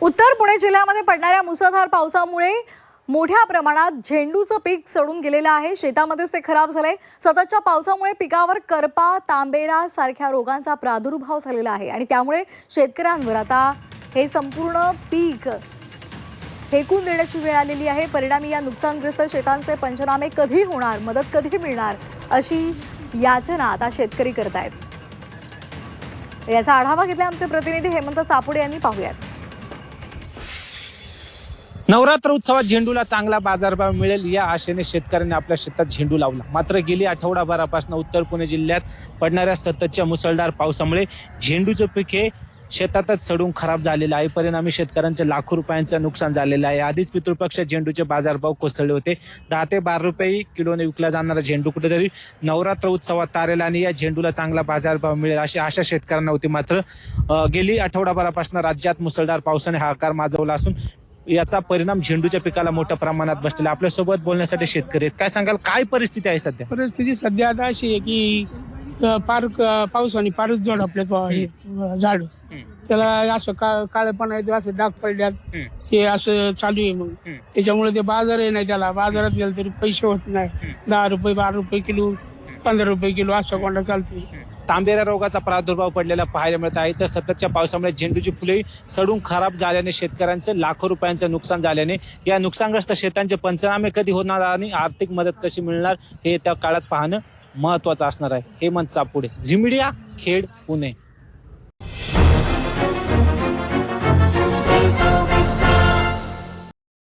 उत्तर पुणे जिल्ह्यामध्ये पडणाऱ्या मुसळधार पावसामुळे मोठ्या प्रमाणात झेंडूचं पीक सडून गेलेलं आहे. शेतामध्येच ते खराब झालंय सततच्या पावसामुळे पिकावर करपा तांबेरा सारख्या रोगांचा प्रादुर्भाव झालेला आहे आणि त्यामुळे शेतकऱ्यांवर आता हे संपूर्ण पीक फेकून देण्याची वेळ आलेली आहे. परिणामी या नुकसानग्रस्त शेतांचे पंचनामे कधी होणार मदत कधी मिळणार अशी याचना आता शेतकरी करतायत. याचा आढावा घेतला आमचे प्रतिनिधी हेमंत चापुडे यांनी. पाहूयात. नवरात्र उत्सवात झेंडूला चांगला बाजारभाव मिळेल या आशेने शेतकऱ्यांनी आपल्या शेतात झेंडू लावला. मात्र गेली आठवडाभरापासून उत्तर पुणे जिल्ह्यात पडणाऱ्या सततच्या मुसळधार पावसामुळे झेंडूचं पीक हे शेतातच सडून खराब झालेलं आहे. परिणामी शेतकऱ्यांचे लाखो रुपयांचं नुकसान झालेलं आहे. आधीच पितृपक्ष झेंडूचे बाजारभाव कोसळले होते. दहा ते बारा रुपये किलोने विकला जाणारा झेंडू कुठेतरी नवरात्र उत्सवात तारेल आणि या झेंडूला चांगला बाजारभाव मिळेल अशी आशा शेतकऱ्यांना होती. मात्र गेली आठवडाभरापासून राज्यात मुसळधार पावसाने हाकार माजवला असून याचा परिणाम झेंडूच्या पिकाला मोठ्या प्रमाणात बसलेला. आपल्यासोबत बोलण्यासाठी शेतकरी आहेत. काय सांगाल? काय परिस्थिती आहे सध्या? परिस्थिती सध्या आता अशी आहे की अ, पार क- पावसाने फारच जड आपल्या हे, अ, झाड. त्याला असं का काळेपणा येतो असं डाग पडल्यात. हम्म. ते असं चालू आहे मग. हम्म. त्याच्यामुळे ते बाजार आहे नाही त्याला. बाजारात गेलं तरी पैसे होत नाही. दहा रुपये बारा रुपये किलो पंधरा रुपये किलो असं कोणता चालते तांबेऱ्या रोगाचा प्रादुर्भाव पडलेला पाहायला मिळत आहे. तर सततच्या पावसामुळे झेंडूची फुले सडून खराब झाल्याने शेतकऱ्यांचं लाखो रुपयांचं नुकसान झाल्याने या नुकसानग्रस्त शेतांचे पंचनामे कधी होणार आणि आर्थिक मदत कशी मिळणार हे त्या काळात पाहणं महत्वाचं असणार आहे. हेमंत चापुडे झिमिडिया खेड पुणे.